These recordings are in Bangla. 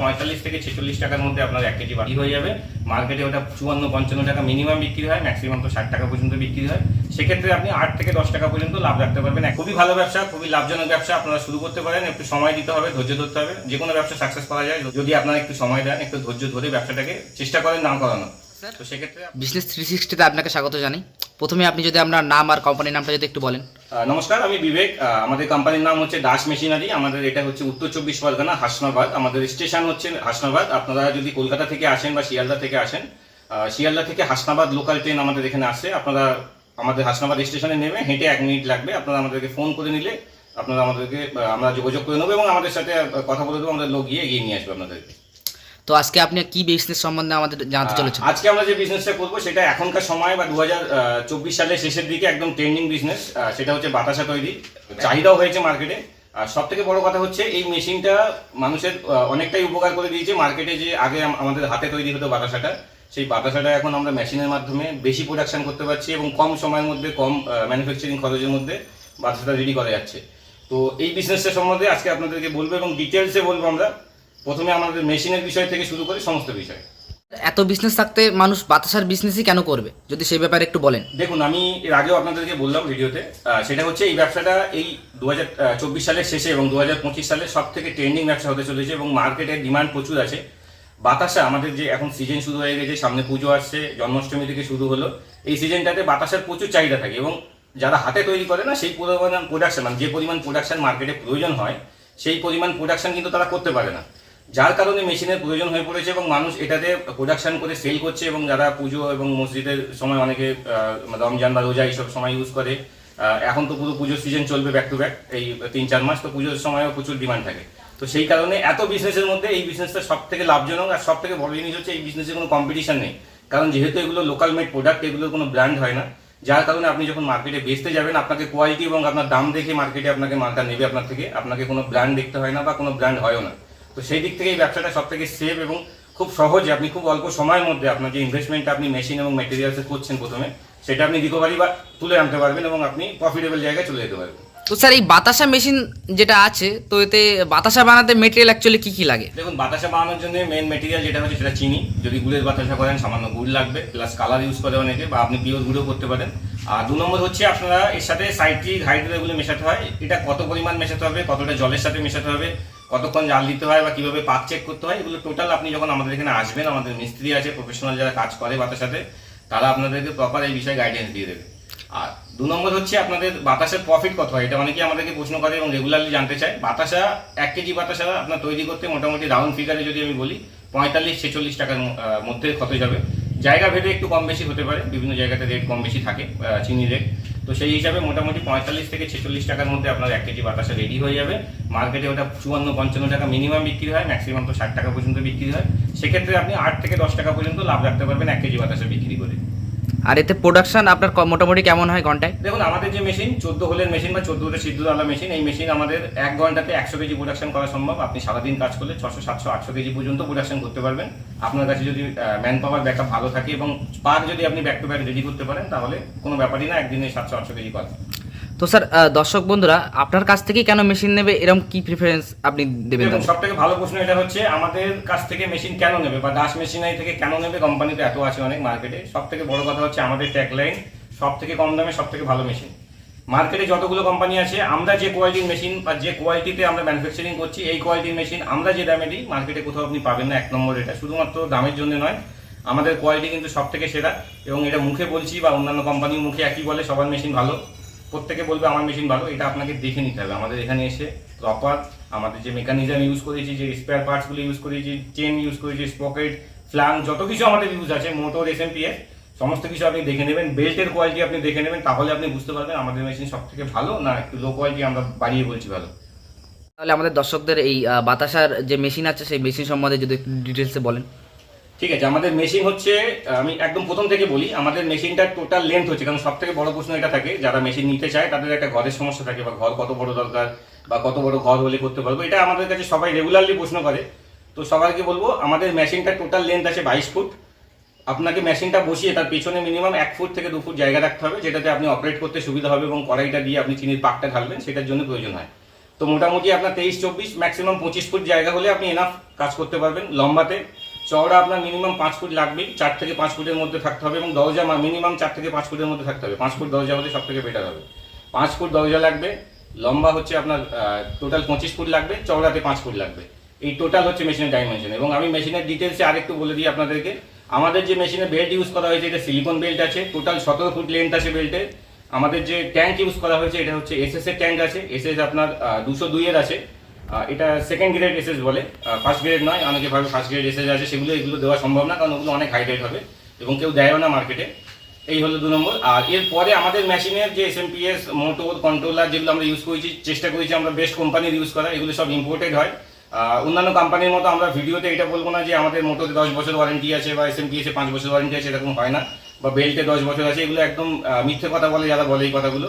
পঁয়তাল্লিশ থেকে ছেচল্লিশ টাকার মধ্যে আপনার এক কেজি বাড়ি হয়ে যাবে। মার্কেটে ওটা চুয়ান্ন, পঞ্চান্ন টাকা মিনিমাম বিক্রি হয় ম্যাক্সিমাম তো ষাট টাকা পর্যন্ত বিক্রি হয়। সেক্ষেত্রে আপনি আট থেকে দশ টাকা পর্যন্ত লাভ রাখতে পারবেন। খুবই ভালো ব্যবসা, খুবই লাভজনক ব্যবসা। আপনারা শুরু করতে পারেন, একটু সময় দিতে হবে, ধৈর্য ধরতে হবে। যে কোনো ব্যবসা সাকসেস পাওয়া যায়। যদি আপনারা একটু সময় দেন, একটু ধৈর্য ধরে ব্যবসাটাকে চেষ্টা করেন নাম করানো তো সেক্ষেত্রে বিজনেস থ্রি সিক্সটিতে আপনাকে স্বাগত জানাই। প্রথমে আপনি যদি আপনার নাম আর কোম্পানির নামটা যদি একটু বলেন। নমস্কার আমি বিবেক। আমাদের কোম্পানির নাম হচ্ছে দাস মেশিনারি আমাদের এটা হচ্ছে উত্তর চব্বিশ পরগনা হাসনাবাদ। আমাদের স্টেশন হচ্ছে হাসনাবাদ। আপনারা যদি কলকাতা থেকে আসেন বা শিয়ালদা থেকে আসেন শিয়ালদা থেকে হাসনাবাদ লোকাল ট্রেন আমাদের এখানে আসে আপনারা আমাদের হাসনাবাদ স্টেশনে নেমে হেঁটে এক মিনিট লাগবে। আপনারা আমাদেরকে ফোন করে নিলে আপনারা আমাদেরকে আমরা যোগাযোগ করে নেব এবং আমাদের সাথে কথা বলে দেবো আমাদের লোক গিয়ে এগিয়ে নিয়ে আসবে আপনাদেরকে। তো আজকে আপনি কি বিজনেস সম্বন্ধে আমাদের জানতে চলেছেন? আজকে আমরা যে বিজনেসটা করব সেটা এখনকার সময় বা দু চব্বিশ সালের শেষের দিকে একদম ট্রেন্ডিং বিজনেস সেটা হচ্ছে বাতাসা তৈরি। চাহিদাও হয়েছে মার্কেটে আর সব থেকে বড় কথা হচ্ছে এই মেশিনটা মানুষের অনেকটাই উপকার করে দিয়েছে। মার্কেটে যে আগে আমাদের হাতে তৈরি হতো বাতাসাটা সেই বাতাসাটা এখন আমরা মেশিনের মাধ্যমে বেশি প্রোডাকশন করতে পারছি এবং কম সময়ের মধ্যে কম ম্যানুফ্যাকচারিং খরচের মধ্যে বাতাসাটা রেডি করা যাচ্ছে। তো এই বিজনেসটা সম্বন্ধে আজকে আপনাদেরকে বলব এবং ডিটেলসে বলব আমরা। প্রথমে আমাদের মেশিনের বিষয় থেকে শুরু করে সমস্ত বিষয়। এত বিজনেস থাকতে মানুষ বাতাসার বিজনেসই কেন করবে? যদি সেই ব্যাপারে একটু বলেন। দেখুন আমি এর আগেও আপনাদেরকে বললাম ভিডিওতে সেটা হচ্ছে এই ব্যবসাটা এই দু চব্বিশ সালের শেষে এবং দু হাজার পঁচিশ সালে সব থেকে ট্রেন্ডিং ব্যবসা হতে চলেছে এবং মার্কেটের ডিমান্ড প্রচুর আছে। বাতাসা আমাদের যে এখন সিজন শুরু হয়ে গেছে সামনে পুজো আসছে জন্মাষ্টমী থেকে শুরু হলো এই সিজনটাতে বাতাসার প্রচুর চাহিদা থাকে এবং যারা হাতে তৈরি করে না সেই পরিমাণ প্রোডাকশন মানে যে পরিমাণ প্রোডাকশন মার্কেটে প্রয়োজন হয় সেই পরিমাণ প্রোডাকশন কিন্তু তারা করতে পারে না। যার কারণে মেশিনের প্রয়োজন হয়ে পড়েছে এবং মানুষ এটাতে প্রোডাকশন করে সেল করছে এবং যারা পুজো এবং মসজিদের সময় অনেকে রমজান বা রোজা এইসব সময় ইউজ করে এখন তো পুরো পুজোর সিজন চলবে ব্যাক টু ব্যাক এই তিন চার মাস তো পুজোর সময়ও প্রচুর ডিমান্ড থাকে। তো সেই কারণে এত বিজনেসের মধ্যে এই বিজনেসটা সব থেকে লাভজনক আর সব থেকে বড় জিনিস হচ্ছে এই বিজনেসে কোনো কম্পিটিশন নেই। কারণ যেহেতু এগুলো লোকাল মেড প্রোডাক্ট এগুলোর কোনো ব্র্যান্ড হয় না। যার কারণে আপনি যখন মার্কেটে বেচতে যাবেন, আপনাকে কোয়ালিটি এবং আপনার দাম দেখে মার্কেটে আপনাকে মালটা নেবে আপনার থেকে। আপনাকে কোনো ব্র্যান্ড দেখতে হয় না বা কোনো ব্র্যান্ড হয়ও না। তো সেই দিক থেকে এই ব্যবসাটা সব থেকে সেফ এবং খুব সহজে আপনি খুব অল্প সময়ের মধ্যে আপনার যে ইনভেস্টমেন্টটা আপনি মেশিন এবং মেটেরিয়ালসে করছেন প্রথমে সেটা আপনি রিকভারি বা তুলে আনতে পারবেন এবং আপনি প্রফিটেবল জায়গায় চলে যেতে পারবেন। তো স্যার এই বাতাসা মেশিন যেটা আছে তো এতে বাতাসা বানাতে মেটেরিয়াল অ্যাকচুয়ালি কী কী লাগে? দেখুন বাতাসা বানানোর জন্য মেন মেটেরিয়াল যেটা হচ্ছে সেটা চিনি যদি গুড়ের বাতাসা করেন সামান্য গুড় লাগবে প্লাস কালার ইউজ করে অনেকে বা আপনি পিওর গুঁড়ো করতে পারেন। আর দু নম্বর হচ্ছে আপনারা এর সাথে সাইট্রিক হাইড্রো এগুলো মেশাতে হয়। এটা কত পরিমাণ মেশাতে হবে কতটা জলের সাথে মেশাতে হবে কতক্ষণ জাল দিতে হয় বা কীভাবে পাক চেক করতে হয়, এগুলো টোটাল আপনি যখন আমাদের এখানে আসবেন, আমাদের মিস্ত্রি আছে প্রফেশনাল যারা কাজ করে বাতাসাতে তারা আপনাদেরকে প্রপার এই বিষয়ে গাইডেন্স দিয়ে দেবে। আর দু নম্বর হচ্ছে আপনাদের বাতাসের প্রফিট কত হয়? এটা অনেকেই আমাদেরকে প্রশ্ন করে এবং রেগুলারলি জানতে চায়। বাতাসা, এক কেজি বাতাসা আপনার তৈরি করতে মোটামুটি রাউন্ড ফিগারে যদি আমি বলি, পঁয়তাল্লিশ, ছেচল্লিশ টাকার মধ্যে খরচ হবে জায়গা ভেদে একটু কম বেশি হতে পারে, বিভিন্ন জায়গাতে রেট কম বেশি থাকে চিনি রেট তো সেই হিসাবে মোটামুটি পঁয়তাল্লিশ থেকে ছেচল্লিশ টাকার মধ্যে আপনার এক কেজি বাতাসা রেডি হয়ে যাবে। মার্কেটে ওটা চুয়ান্ন পঞ্চান্ন টাকা মিনিমাম বিক্রি হয় ম্যাক্সিমাম তো ষাট টাকা পর্যন্ত বিক্রি হয়। সেক্ষেত্রে আপনি আট থেকে দশ টাকা পর্যন্ত লাভ রাখতে পারবেন এক কেজি বাতাসা বিক্রি করে। আর এতে প্রোডাকশন আপনার মোটামুটি কেমন হয় ঘন্টায়? দেখুন, আমাদের যে মেশিন চোদ্দ হোলের মেশিন বা চোদ্দ হোলের সিদ্ধওয়ালা মেশিন এই মেশিন আমাদের এক ঘন্টাতে একশো কেজি প্রোডাকশন করা সম্ভব। আপনি সারাদিন কাজ করলে ছশো, সাতশো, আটশো কেজি পর্যন্ত প্রোডাকশন করতে পারবেন। আপনার কাছে যদি ম্যান পাওয়ার ব্যাকআপ ভালো থাকে এবং পার যদি আপনি ব্যাক টু ব্যাক রেডি করতে পারেন, তাহলে কোনো ব্যাপারই না, একদিনে সাতশো, আটশো কেজি করা তো স্যার দর্শক বন্ধুরা আপনার কাছ থেকেই কেন মেশিন নেবে? এরকম কি প্রিফারেন্স আপনি দেবেন? সব থেকে ভালো প্রশ্ন এটা হচ্ছে আমাদের কাছ থেকে মেশিন কেন নেবে বা দাস মেশিনারি থেকে কেন নেবে? কোম্পানিতে এত আছে অনেক মার্কেটে সব থেকে বড় কথা হচ্ছে আমাদের ট্যাগলাইন সব থেকে কম দামে সব থেকে ভালো মেশিন মার্কেটে যতগুলো কোম্পানি আছে আমরা যে কোয়ালিটির মেশিন বা যে কোয়ালিটিতে আমরা ম্যানুফ্যাকচারিং করছি এই কোয়ালিটির মেশিন আমরা যে দামে দিই মার্কেটে কোথাও আপনি পাবেন না এক নম্বর এটা শুধুমাত্র দামের জন্য নয় আমাদের কোয়ালিটি কিন্তু সব থেকে সেরা এবং এটা মুখে বলছি বা অন্যান্য কোম্পানির মুখে একই বলে সবার মেশিন ভালো। প্রত্যেকে বলবে আমার মেশিন ভালো, এটা আপনাকে দেখে নিতে হবে। আমাদের এখানে এসে প্রপার আমাদের যে মেকানিজম ইউজ করেছি, যে স্পেয়ার পার্টসগুলো ইউজ করেছি চেন ইউজ করেছি স্পকেট ফ্লাং যত কিছু আমাদের ইউজ আছে মোটর এস সমস্ত কিছু আপনি দেখে নেবেন। বেল্টের কোয়ালিটি আপনি দেখে নেবেন, তাহলে আপনি বুঝতে পারবেন আমাদের মেশিন সব থেকে ভালো না একটু লো কোয়ালিটি আমরা বাড়িয়ে বলছি ভালো। তাহলে আমাদের দর্শকদের এই বাতাসার যে মেশিন আছে, সেই মেশিন সম্বন্ধে যদি একটু ডিটেলসে বলেন। ঠিক আছে, আমাদের মেশিন হচ্ছে আমি একদম প্রথম থেকে বলি, আমাদের মেশিনটা টোটাল লেন্থ হচ্ছে, কারণ সব থেকে বড় প্রশ্ন এটা থাকে, যারা মেশিন নিতে চায়, তাদের একটা ঘরের সমস্যা থাকে, বা ঘর কত বড় দরকার, বা কত বড় ঘর হলে করতে পারব, এটা আমাদের কাছে সবাই রেগুলারলি প্রশ্ন করে। তো সবাইকে বলব, আমাদের মেশিনটা টোটাল লেন্থ আছে বাইশ ফুট। আপনাকে মেশিনটা বসিয়ে, তার পেছনে মিনিমাম এক ফুট থেকে দু ফুট জায়গা রাখতে হবে, যেটাতে আপনি অপারেট করতে সুবিধা হবে এবং কড়াইটা দিয়ে আপনি চিনির পাকটা ঢালবেন, সেটার জন্য প্রয়োজন হয়। তো মোটামুটি আপনার তেইশ, চব্বিশ ম্যাক্সিমাম পঁচিশ ফুট জায়গা হলে আপনি এনাফ কাজ করতে পারবেন, লম্বাতে। চওড়া আপনার মিনিমাম পাঁচ ফুট লাগবেই চার থেকে পাঁচ ফুটের মধ্যে থাকতে হবে এবং দরজা মিনিমাম চার থেকে পাঁচ ফুটের মধ্যে থাকতে হবে। পাঁচ ফুট দরজা হলে সব থেকে বেটার হবে। পাঁচ ফুট দরজা লাগবে, লম্বা হচ্ছে আপনার টোটাল পঁচিশ ফুট লাগবে, চওড়াতে পাঁচ ফুট লাগবে। এই টোটাল হচ্ছে মেশিনের ডাইমেনশন এবং আমি মেশিনের ডিটেলসে আরেকটু বলে দিই আপনাদেরকে। আমাদের যে মেশিনে বেল্ট ইউজ করা হয়েছে, এটা সিলিকন বেল্ট আছে। টোটাল সতেরো ফুট লেন্থ আছে বেল্টের আমাদের যে ট্যাঙ্ক ইউজ করা হয়েছে, এটা হচ্ছে এসএস এর ট্যাঙ্ক আছে। এসএস আপনার দুশো দুইয়ের আছে। এটা সেকেন্ড গ্রেড এসএস বলে। ফার্স্ট গ্রেড নয়, অনেকে ভাবে ফার্স্ট গ্রেড এসএস আছে, সেগুলো এগুলো দেওয়া সম্ভব না, কারণ ওগুলো অনেক হাই রেট হবে এবং কেউ দেয়ও না মার্কেটে এই হলো দু নম্বর। আর এরপরে আমাদের মেশিনের যে S M P S motor controller যেগুলো আমরা ইউজ করেছি, চেষ্টা করেছি আমরা বেস্ট কোম্পানির ইউজ করা এগুলো সব ইম্পোর্টেড হয়। অন্যান্য কোম্পানির মতো আমরা ভিডিওতে এটা বলব না যে আমাদের মোটরে দশ বছর ওয়ারেন্টি আছে বা এস এম পি এসে পাঁচ বছর ওয়ারেন্টি আছে, এরকম হয় না। বা বেল্টে দশ বছর আছে, এগুলো একদম মিথ্যে কথা বলে যারা বলে এই কথাগুলো।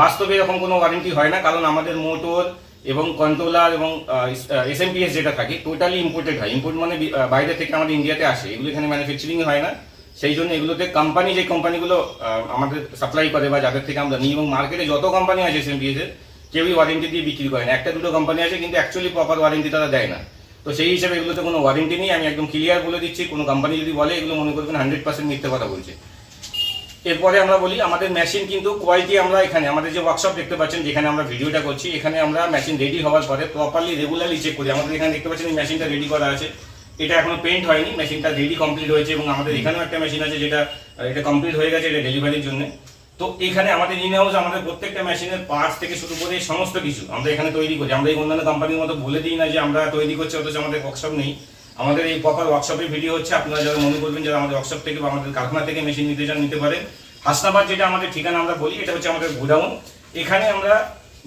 বাস্তবে এরকম কোনো ওয়ারেন্টি হয় না, কারণ আমাদের মোটর এবং কন্ট্রোলার এবং এস এম পি যেটা থাকে টোটালি ইম্পোর্টেড হয়। ইম্পোর্ট মানে বাইরে থেকে আমাদের ইন্ডিয়াতে আসে। এগুলো এখানে ম্যানুফ্যাকচারিং হয় না। সেই জন্য এগুলোতে কোম্পানি যে কোম্পানিগুলো আমাদের সাপ্লাই করে বা যাদের থেকে আমরা নিই এবং মার্কেটে যত কোম্পানি আছে এসএমপিএস এর, কেউই ওয়ারেন্টি দিয়ে বিক্রি করে না। একটা দুটো কোম্পানি আছে, কিন্তু অ্যাকচুয়ালি প্রপার ওয়ারেন্টি তারা দেয় না। তো সেই হিসেবে এগুলোতে কোনো ওয়ারেন্টি নেই। আমি একদম ক্লিয়ার বলে দিচ্ছি, কোনো কোম্পানি যদি বলে, এগুলো মনে করবেন হান্ড্রেড পার্সেন্ট মিথ্যে কথা বলছে। এরপরে আমরা বলি আমাদের মেশিন কিন্তু কোয়ালিটি আমরা এখানে, আমাদের যে ওয়ার্কশপ দেখতে পাচ্ছেন, যেখানে আমরা ভিডিওটা করছি, এখানে আমরা মেশিন রেডি হওয়ার পরে প্রপারলি রেগুলারলি চেক করি। আমাদের এখানে দেখতে পাচ্ছেন মেশিনটা রেডি করা আছে। এটা এখনও পেন্ট হয়নি মেশিনটা রেডি কমপ্লিট হয়েছে এবং আমাদের এখানেও একটা মেশিন আছে যেটা, এটা কমপ্লিট হয়ে গেছে, এটা ডেলিভারির জন্য। তো এখানে আমাদের ইন হাউস আমাদের প্রত্যেকটা মেশিনের পার্টস থেকে শুরু করে সমস্ত কিছু আমরা এখানে তৈরি করি। আমরা এই অন্যান্য কোম্পানির মতো বলে দিই না যে আমরা তৈরি করছি, অথচ আমাদের ওয়ার্কশপ নেই। আমাদের এই প্রপার ওয়ার্কশপের ভিডিও হচ্ছে, আপনারা যারা মনে করবেন যারা আমাদের ওয়ার্কশপ থেকে বা আমাদের কারখানা থেকে মেশিন নিতে চান নিতে পারেন, হাসনাবাদ যেটা আমাদের ঠিকানা আমরা বলি, এটা হচ্ছে আমাদের গোডাউন। এখানে আমরা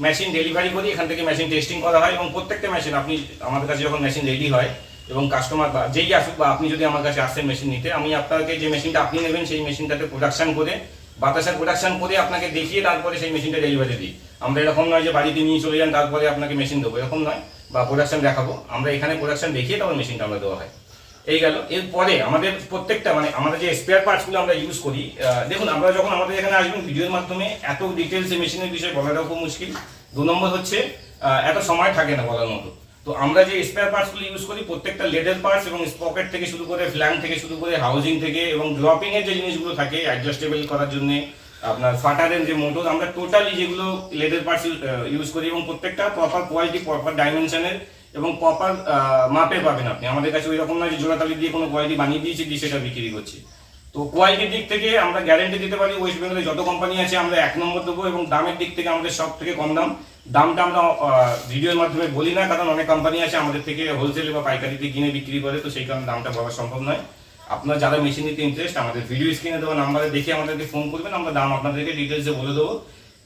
মেশিন ডেলিভারি করি, এখান থেকে মেশিন টেস্টিং করা হয় এবং প্রত্যেকটা মেশিন আপনি আমাদের কাছে যখন মেশিন রেডি হয় এবং কাস্টমার বা যেই আসুক বা আপনি যদি আমার কাছে আসেন মেশিন নিতে, আমি আপনাকে যে মেশিনটা আপনি নেবেন সেই মেশিনটাতে প্রোডাকশন করে, বাতাসের প্রোডাকশান করে আপনাকে দেখিয়ে তারপরে সেই মেশিনটা ডেলিভারি দিই। আমরা এরকম নয় যে বাড়িতে নিয়ে চলে যান, তারপরে আপনাকে মেশিন দেবো, এরকম নয়। বা প্রোডাকশন দেখাবো। আমরা এখানে প্রোডাকশন দেখিয়ে তারপর মেশিনটা আমরা দেওয়া হয়। এই গেল। এরপরে আমাদের প্রত্যেকটা মানে আমাদের যে স্পেয়ার পার্টসগুলো আমরা ইউজ করি দেখুন, আমরা যখন আমাদের এখানে আসবেন ভিডিওর মাধ্যমে, এত ডিটেলস মেশিনের বিষয়ে বলাটাও খুব মুশকিল। দু নম্বর হচ্ছে এত সময় থাকে না বলার মতো। তো আমরা যে স্পেয়ার পার্টসগুলো ইউজ করি, প্রত্যেকটা লেডার পার্টস এবং স্পকেট থেকে শুরু করে ফ্ল্যাং থেকে শুরু করে হাউজিং থেকে এবং ড্রপিংয়ের যে জিনিসগুলো থাকে অ্যাডজাস্টেবল করার জন্য আপনার ফাটারের যে মোটর আমরা টোটালি যেগুলো লেডার পার্টস ইউজ করি এবং প্রত্যেকটা প্রপার কোয়ালিটি প্রপার ডাইমেনশনের এবং প্রপার মাপে পাবেন আপনি। আমাদের কাছে ওই রকম নয় যে জোড়াতালি দিয়ে কোনো কোয়ালিটি বানিয়ে দিয়েছি, দিয়ে সেটা বিক্রি করছি। তো কোয়ালিটির দিক থেকে আমরা গ্যারেন্টি দিতে পারি ওয়েস্ট বেঙ্গলে যত কোম্পানি আছে আমরা এক নম্বর দেবো এবং দামের দিক থেকে আমাদের সব থেকে কম দাম। দামটা আমরা ভিডিওর মাধ্যমে বলি না, কারণ অনেক কোম্পানি আছে আমাদের থেকে হোলসেল বা পাইকারিতে কিনে বিক্রি করে, তো সেই কারণে দামটা বলা সম্ভব নয়। আপনারা যারা মেশিন নিতে ইন্টারেস্ট আমাদের ভিডিও স্ক্রিনে দেওয়া নাম্বারে দেখে আমাদেরকে ফোন করবেন, আমরা দাম আপনাদেরকে ডিটেলসে বলে দেবো।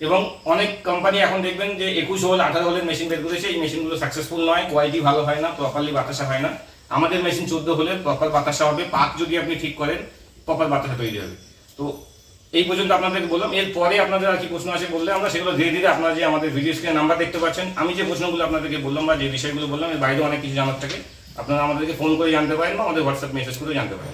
এবং অনেক কোম্পানি এখন দেখবেন যে একুশ হোল আঠারো হোলের মেশিন বের করেছে, এই মেশিনগুলো সাকসেসফুল নয় কোয়ালিটি ভালো হয় না প্রপারলি বাতাসা হয় না। আমাদের মেশিন চোদ্দ হলে প্রপার বাতাসা হবে, পাক যদি আপনি ঠিক করেন প্রপার বাতাসা তৈরি হবে। তো এই পর্যন্ত আপনাদেরকে বললাম, এরপরে আপনাদের আর কি প্রশ্ন আছে বললে আমরা সেগুলো ধীরে ধীরে আপনারা যে আমাদের ভিডিও স্ক্রিনে নাম্বার দেখতে পাচ্ছেন, আমি যে প্রশ্নগুলো আপনাদেরকে বললাম বা যে বিষয়গুলো বললাম, এর বাইরে অনেক কিছু জানার থাকে। আপনারা আমাদেরকে ফোন করে জানতে পারেন বা আমাদের হোয়াটসঅ্যাপ মেসেজ করে জানতে পারেন।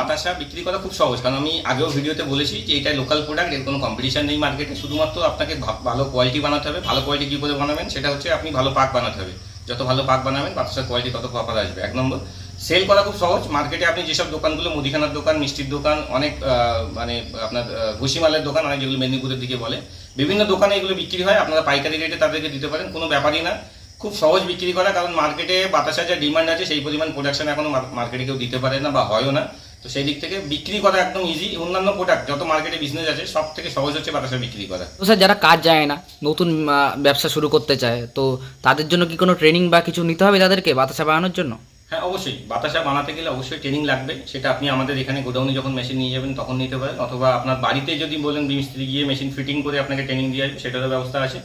বাতাসা বিক্রি করা খুব সহজ। কারণ আমি আগেও ভিডিওতে বলেছি যে এটা লোকাল প্রোডাক্টের কোনো কম্পিটিশন নেই মার্কেটে শুধুমাত্র আপনাকে ভালো কোয়ালিটি বানাতে হবে। ভালো কোয়ালিটি কী করে বানাবেন? সেটা হচ্ছে আপনি ভালো পাক বানাতে হবে। যত ভালো পাক বানাবেন বাতাসার কোয়ালিটি তত প্রপার আসবে। এক নম্বর সেল করা খুব সহজ। মার্কেটে আপনি যেসব দোকানগুলো, মুদিখানার দোকান, মিষ্টির দোকান, অনেক মানে আপনার ভুসিমালের দোকান, অনেক যেগুলো মেদিনীপুরের দিকে বলে, বিভিন্ন দোকানে এগুলো বিক্রি হয়। আপনারা পাইকারি রেটে তাদেরকে দিতে পারেন। কোনো ব্যাপারই না। খুব সহজ বিক্রি করা। কারণ মার্কেটে বাতাসা যা ডিমান্ড আছে, সেই পরিমাণ প্রোডাকশন এখনও মার্কেটে কেউ দিতে পারে না বা হয়ও না। তো সেই দিক থেকে বিক্রি করা একদম ইজি অন্যান্য প্রোডাক্ট যত মার্কেটে বিজনেস আছে সব থেকে সহজ হচ্ছে বাতাসা বিক্রি করা। তো স্যার যারা কাজ জানে না নতুন ব্যবসা শুরু করতে চায় তো তাদের জন্য কি কোনো ট্রেনিং বা কিছু নিতে হবে তাদেরকে বাতাসা বানানোর জন্য? হ্যাঁ অবশ্যই। বাতাসা বানাতে গেলে অবশ্যই ট্রেনিং লাগবে। সেটা আপনি আমাদের এখানে গোডাউনে যখন মেশিন নিয়ে যাবেন তখন নিতে পারেন। অথবা আপনার বাড়িতে যদি বলেন মিস্ত্রি গিয়ে মেশিন ফিটিং করে আপনাকে ট্রেনিং দিয়ে সেটারও ব্যবস্থা আছে।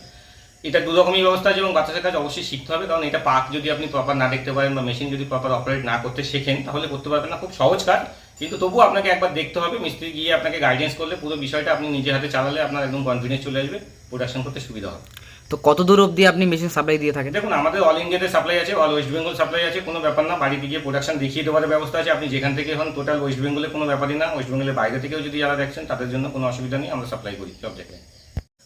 এটা দু রকমই ব্যবস্থা আছে এবং বাতাসের কাজ অবশ্যই শিখতে হবে। কারণ এটা পাক যদি আপনি প্রপার না দেখতে পারেন বা মেশিন যদি প্রপার অপারেট না করতে শেখেন তাহলে করতে পারবেন না। খুব সহজ কাজ। কিন্তু তবুও আপনাকে একবার দেখতে হবে মিস্ত্রি গিয়ে আপনাকে গাইডেন্স করলে পুরো বিষয়টা আপনি নিজে হাতে চালালে আপনার একদম কনফিডেন্স চলে আসবে প্রোডাকশন করতে সুবিধা হবে। তো কত দূর অবধি আপনি মেশিন সাপ্লাই দিয়ে থাকেন? দেখুন আমাদের অল ইন্ডিয়াতে সাপ্লাই আছে অল ওয়েস্ট বেঙ্গল সাপ্লাই আছে কোনো ব্যাপার না বাড়িতে গিয়ে প্রোডাকশন দেখিয়ে দেওয়ার ব্যবস্থা আছে আপনি যেখান থেকে হন টোটাল ওয়েস্ট বেঙ্গলে কোনো ব্যাপারই না ওয়েস্ট বেঙ্গলের বাইরে থেকেও যদি যারা দেখছেন তাদের জন্য কোনো অসুবিধা নেই আমরা সাপ্লাই করি সব জায়গায়।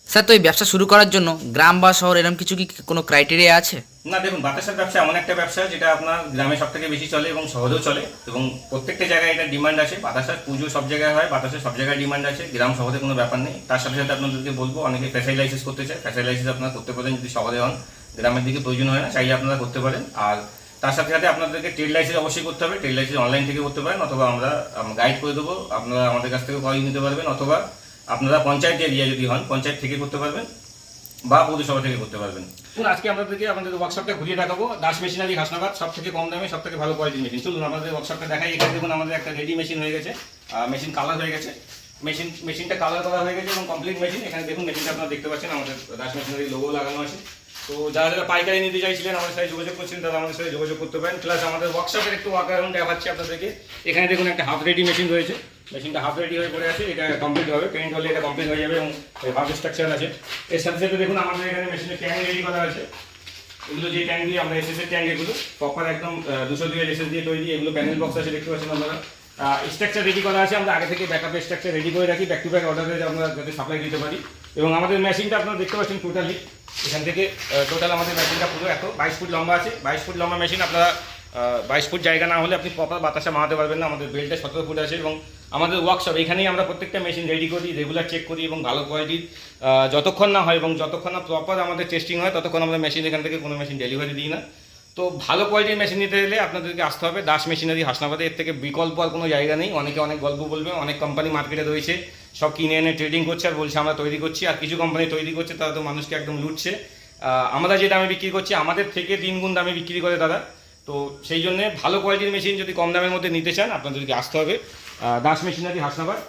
স্যার তো এই ব্যবসা শুরু করার জন্য গ্রাম বা শহর এরকম কিছু কি কোনো ক্রাইটেরিয়া আছে? না, দেখুন, বাতাসের ব্যবসা এমন একটা ব্যবসা যেটা আপনার গ্রামে সব থেকে বেশি চলে এবং শহরেও চলে এবং প্রত্যেকটা জায়গায় এটা ডিমান্ড আছে। বাতাসার পুজো সব জায়গায় হয়, বাতাসের সব জায়গায় ডিমান্ড আছে, গ্রাম শহরে কোনো ব্যাপার নেই। তার সাথে সাথে আপনাদেরকে বলব, অনেকে ফ্যাসাইলাইসিস করতে চায় ফ্যাসাইলাইসিস আপনারা করতে পারেন যদি শহরে হন। গ্রামের দিকে প্রয়োজন হয় না, চাইলে আপনারা করতে পারেন। আর তার সাথে সাথে আপনাদেরকে ট্রেড লাইসেন্স অবশ্যই করতে হবে। ট্রেড লাইসেন্স অনলাইন থেকে করতে পারেন অথবা আমরা গাইড করে দেবো। আপনারা আমাদের কাছ থেকে করিয়ে নিতে পারবেন অথবা আপনারা পঞ্চায়েত এরিয়া যদি হন, পঞ্চায়েত থেকে করতে পারবেন বা পৌরসভা থেকে করতে পারবেন। চলুন আজকে আপনাদেরকে আমাদের ওয়ার্কশপটা ঘুরিয়ে দেখাবো। দাস মেশিনারি হাসনাবাদ সব থেকে কম দামে সব থেকে ভালো কোয়ালিটির মেশিন চলুন, আমাদের ওয়ার্কশপটা দেখাই। এখানে দেখুন, আমাদের একটা রেডি মেশিন হয়ে গেছে। মেশিন কালার হয়ে গেছে। মেশিন মেশিনটা কালার করা হয়ে গেছে এবং কমপ্লিট মেশিন এখানে দেখুন মেশিনটা আপনারা দেখতে পাচ্ছেন, আমাদের দাস মেশিনারি লোগো লাগানো আছে। তো যারা যারা পাইকারি নিতে চাইছিলেন, আমাদের সাথে যোগাযোগ করছিলেন, তারা আমাদের সাথে যোগাযোগ করতে পারেন। প্লাস আমাদের ওয়ার্কশপের একটু ওয়ার্ক অ্যারাউন্ড দেখাচ্ছি আপনাদেরকে। এখানে দেখুন, একটা হাফ রেডি মেশিন রয়েছে। মেশিনটা হাফ রেডি হয়ে পড়ে আছে, এটা কমপ্লিট হবে পেন্ট হলে এটা কমপ্লিট হয়ে যাবে এবং হাফ স্ট্রাকচার আছে। এর সাথে সাথে দেখুন, আমাদের এখানে মেশিনের ট্যাঙ্ক রেডি করা আছে। এগুলো যে ট্যাঙ্ক দিয়ে আমরা এসএস এর ট্যাঙ্ক এগুলো প্রপার একদম দুশো দুই এসএস দিয়ে তৈরি, এগুলো প্যানেল বক্স আছে, দেখতে পাচ্ছেন আপনারা। স্ট্রাকচার রেডি করা আছে, আমরা আগে থেকে ব্যাকআপ স্ট্রাকচার রেডি করে রাখি ব্যাক টু ব্যাক অর্ডারে আমরা যাতে সাপ্লাই দিতে পারি। এবং আমাদের মেশিনটা আপনারা দেখতে পাচ্ছেন টোটালি এখান থেকে টোটাল আমাদের মেশিনটা পুরো এত, বাইশ ফুট লম্বা আছে। বাইশ ফুট লম্বা মেশিন আপনারা বাইশ ফুট জায়গা না হলে আপনি প্রপার বাতাসে মারাতে পারবেন না। আমাদের বেল্টে সতেরো ফুট আছে এবং আমাদের ওয়ার্কশপ এখানেই আমরা প্রত্যেকটা মেশিন রেডি করি রেগুলার চেক করি এবং ভালো কোয়ালিটির যতক্ষণ না হয় এবং যতক্ষণ না প্রপার আমাদের টেস্টিং হয়, ততক্ষণ আমরা মেশিন এখান থেকে কোনো মেশিন ডেলিভারি দিই না। তো ভালো কোয়ালিটির মেশিন নিতে গেলে আপনাদেরকে আসতে হবে দাস মেশিনারি হাসনাবাদে। এর থেকে বিকল্প আর কোনো জায়গা নেই। অনেকে অনেক গল্প বলবে, অনেক কোম্পানি মার্কেটে রয়েছে, সব কিনে এনে ট্রেডিং করছে আর বলছে আমরা তৈরি করছি। আর কিছু কোম্পানি তৈরি করছে, তারা তো মানুষকে একদম লুটছে। আমরা যে দামে বিক্রি করছি, আমাদের থেকে তিন গুণ দামে বিক্রি করে তারা। তো সেই জন্য ভালো কোয়ালিটির মেশিন যদি কম দামের মধ্যে নিতে চান আপনাদেরকে আসতে হবে। দাস মেশিনারি হাসনাবাদ।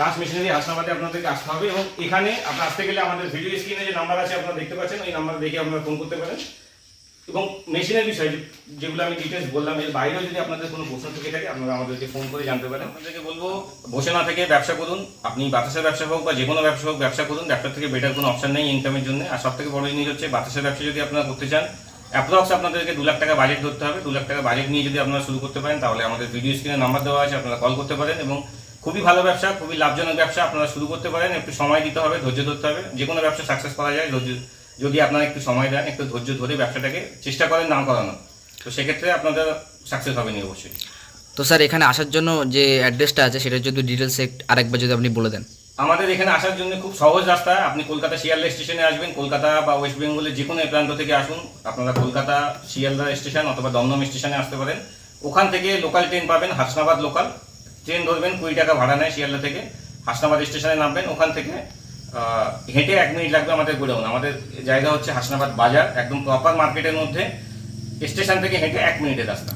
দাস মেশিনারি হাসনাবাদে আপনাদেরকে আসতে হবে এবং এখানে আপনার আসতে গেলে আমাদের ভিডিও স্ক্রিনে যে নাম্বার আছে আপনারা দেখতে পাচ্ছেন ওই নাম্বার দেখে আপনারা ফোন করতে পারেন। এবং মেশিনের বিষয় যেগুলো আমি ডিটেলস বললাম এর বাইরেও যদি আপনাদের কোনো প্রশ্ন থেকে থাকে আপনারা আমাদেরকে ফোন করে জানতে পারেন। আপনাদেরকে বলব বসে না থেকে ব্যবসা করুন। আপনি বাতাসের ব্যবসা হোক বা যে কোনো ব্যবসা হোক ব্যবসা করুন। ব্যবসার থেকে বেটার কোনো অপশান নেই ইনকামের জন্য। আর সব থেকে বড় জিনিস হচ্ছে বাতাসের ব্যবসা যদি আপনারা করতে চান অ্যাপ্রক্স আপনাদেরকে দু লাখ টাকা বাজেট ধরতে হবে। দু লাখ টাকা বাজেট নিয়ে যদি আপনারা শুরু করতে পারেন, তাহলে আমাদের ভিডিও স্ক্রিনে নাম্বার দেওয়া আছে, আপনারা কল করতে পারেন এবং খুবই ভালো ব্যবসা, খুবই লাভজনক ব্যবসা আপনারা শুরু করতে পারেন। একটু সময় দিতে হবে, ধৈর্য ধরতে হবে। যে কোনো ব্যবসা সাকসেস করা যায়। ধৈর্য যদি আপনারা একটু সময় দেন, একটু ধৈর্য ধরে ব্যবসাটাকে চেষ্টা করেন না করানো। তো সেক্ষেত্রে আপনাদের সাকসেস হবে নি অবশ্যই। তো স্যার, এখানে আসার জন্য যে অ্যাড্রেসটা আছে, সেটার যদি ডিটেলস আরেকবার যদি আপনি বলে দেন। আমাদের এখানে আসার জন্য খুব সহজ রাস্তা। আপনি কলকাতা শিয়ালদা স্টেশনে আসবেন, কলকাতা বা ওয়েস্ট বেঙ্গলের যে কোনো প্রান্ত থেকে আসুন। আপনারা কলকাতা, শিয়ালদা স্টেশন অথবা দমদম স্টেশনে আসতে পারেন। ওখান থেকে লোকাল ট্রেন পাবেন, হাসনাবাদ লোকাল ট্রেন ধরবেন, কুড়ি টাকা ভাড়া নেয় শিয়ালদা থেকে। হাসনাবাদ স্টেশনে নামবেন, ওখান থেকে হেঁটে এক মিনিট লাগবে আমাদের গোডাউন। আমাদের জায়গা হচ্ছে হাসনাবাদ বাজার, একদম প্রপার মার্কেটের মধ্যে। স্টেশন থেকে হেঁটে এক মিনিটের রাস্তা।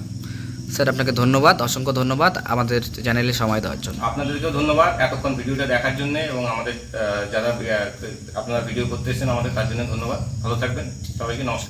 স্যার, আপনাকে ধন্যবাদ, অসংখ্য ধন্যবাদ আমাদের চ্যানেলে সময় দেওয়ার জন্য। আপনাদেরকেও ধন্যবাদ এতক্ষণ ভিডিওটা দেখার জন্য এবং আমাদের যারা আপনারা ভিডিও করতে এসেছেন আমাদের তার জন্য ধন্যবাদ। ভালো থাকবেন। সবাইকে নমস্কার।